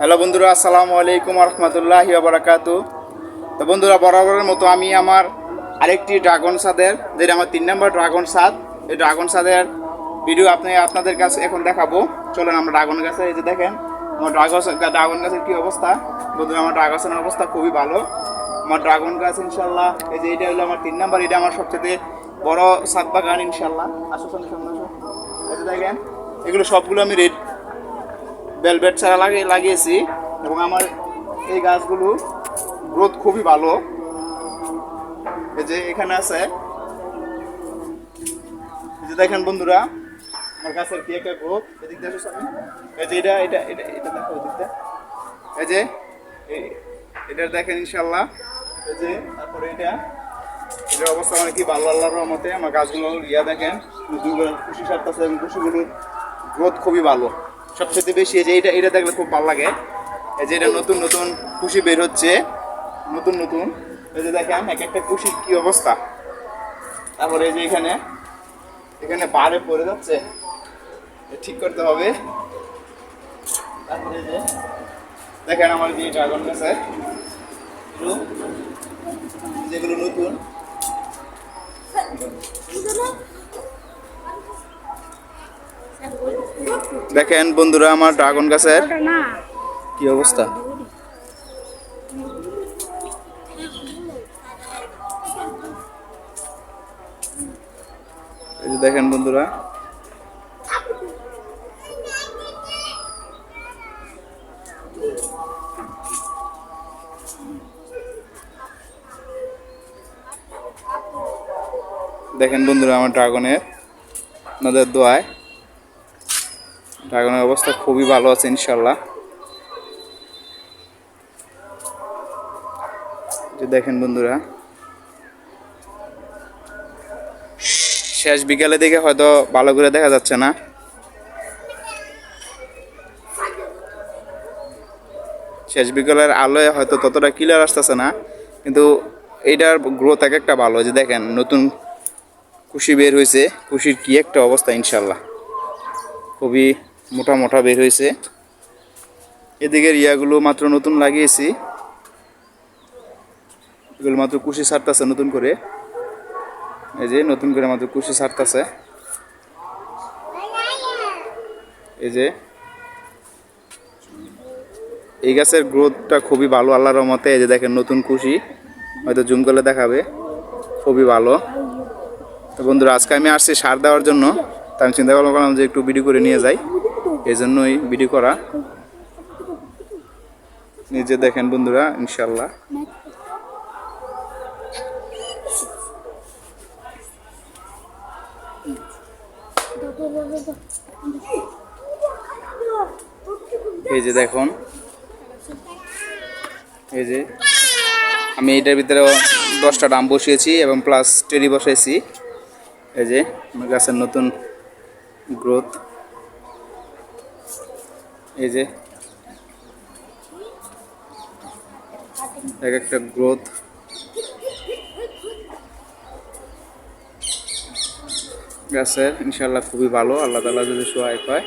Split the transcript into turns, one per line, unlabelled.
Hello বন্ধুরা, আসসালামু আলাইকুম রহমতুল্লাহি বারাকাতু। তো বন্ধুরা, বরাবরের মতো আমি আমার আরেকটি ড্রাগন সাদের যেটা আমার তিন নম্বর ড্রাগন সাদ এই ড্রাগন সাদের ভিডিও আপনি আপনাদের কাছে এখন দেখাবো। চলেন আমরা ড্রাগন গাছে, এই যে দেখেন, আমার ড্রাগন ড্রাগন গাছের কী অবস্থা? বন্ধুরা, আমার ড্রাগনের অবস্থা খুবই ভালো। আমার ড্রাগন গাছ ইনশাল্লাহ এই যে এটা হলো আমার তিন নম্বর, এটা আমার সবচেয়ে বড় সাত বাগান ইনশাল্লাহ আসো। এই যে দেখেন, এগুলো সবগুলো আমি রেড ভেলভেট ছাড়া লাগিয়ে লাগিয়েছি এবং আমার এই গাছগুলো গ্রোথ খুবই ভালো। এই যে এখানে আছে। এই যে দেখেন বন্ধুরা, আমার গাছের কি একটা গ্রোথ? এদিক সামনে এই যে এটা এটা এটা এটা দেখো এদিকটা এই যে এটা দেখেন ইনশাল্লাহ এই যে, তারপরে এটা। এটার অবস্থা মানে কি? ভালো আল্লাহর রহমতে আমার গাছগুলো ইয়া দেখেন নতুন খুশি সারতেছে এবং খুশিগুলোর গ্রোথ খুবই ভালো। সবচেয়ে বেশি এই যে এটা এটা দেখলে খুব ভালো লাগে। এই যে এটা নতুন নতুন খুশি বের হচ্ছে। নতুন নতুন। এই যে দেখেন, এক একটা খুশির কি অবস্থা। তারপরে এই যে এখানে এখানে বারে পড়ে যাচ্ছে। ঠিক করতে হবে। তারপরে যে, দেখেন আমার যে ড্রাগন এগুলো যেগুলো নতুন। দেখেন বন্ধুরা, আমার ড্রাগন গাছের কি অবস্থা? দেখেন বন্ধুরা। দেখেন বন্ধুরা, আমার ড্রাগনের আপনাদের দোয়ায়। ড্রাগনের অবস্থা খুবই ভালো আছে ইনশাল্লাহ দেখেন বন্ধুরা। শেষ বিকালে দিকে হয়তো ভালো করে দেখা যাচ্ছে না। শেষ বিকালের আলোয় হয়তো ততটা ক্লিয়ার আসতেছে না, কিন্তু এইটার গ্রোথ এক একটা ভালো। যে দেখেন, নতুন কুশি বের হয়েছে। কুশির কি একটা অবস্থা ইনশাল্লাহ খুবই মোটা মোটা বের হয়েছে। এদিকের ইয়াগুলো মাত্র নতুন লাগিয়েছি। এগুলো মাত্র কুশি ছাড়তেছে নতুন করে। এই যে নতুন করে মাত্র কুশি ছাড়তেছে। এই যে এই গাছের গ্রোথটা খুবই ভালো আল্লাহর মতে এই যে দেখেন নতুন কুশি, হয়তো জুম করলে দেখাবে। খুবই ভালো। তো বন্ধুরা, আজকে আমি আসছি সার দেওয়ার জন্য। তা আমি চিন্তা করলাম যে একটু ভিডিও করে নিয়ে যাই। এই জন্যই ভিডিও করা। নিজে দেখেন বন্ধুরা ইনশাল্লাহ এই যে দেখুন, এই যে আমি এটার ভিতরে দশটা ডাম বসিয়েছি এবং প্লাস টেরি বসাইছি। এই যে, আমার গাছের নতুন গ্রোথ এই যে। এক একটা গ্রোথ গাছের ইনশাল্লাহ খুবই ভালো। আল্লাহ তালা যদি সহায় পায়।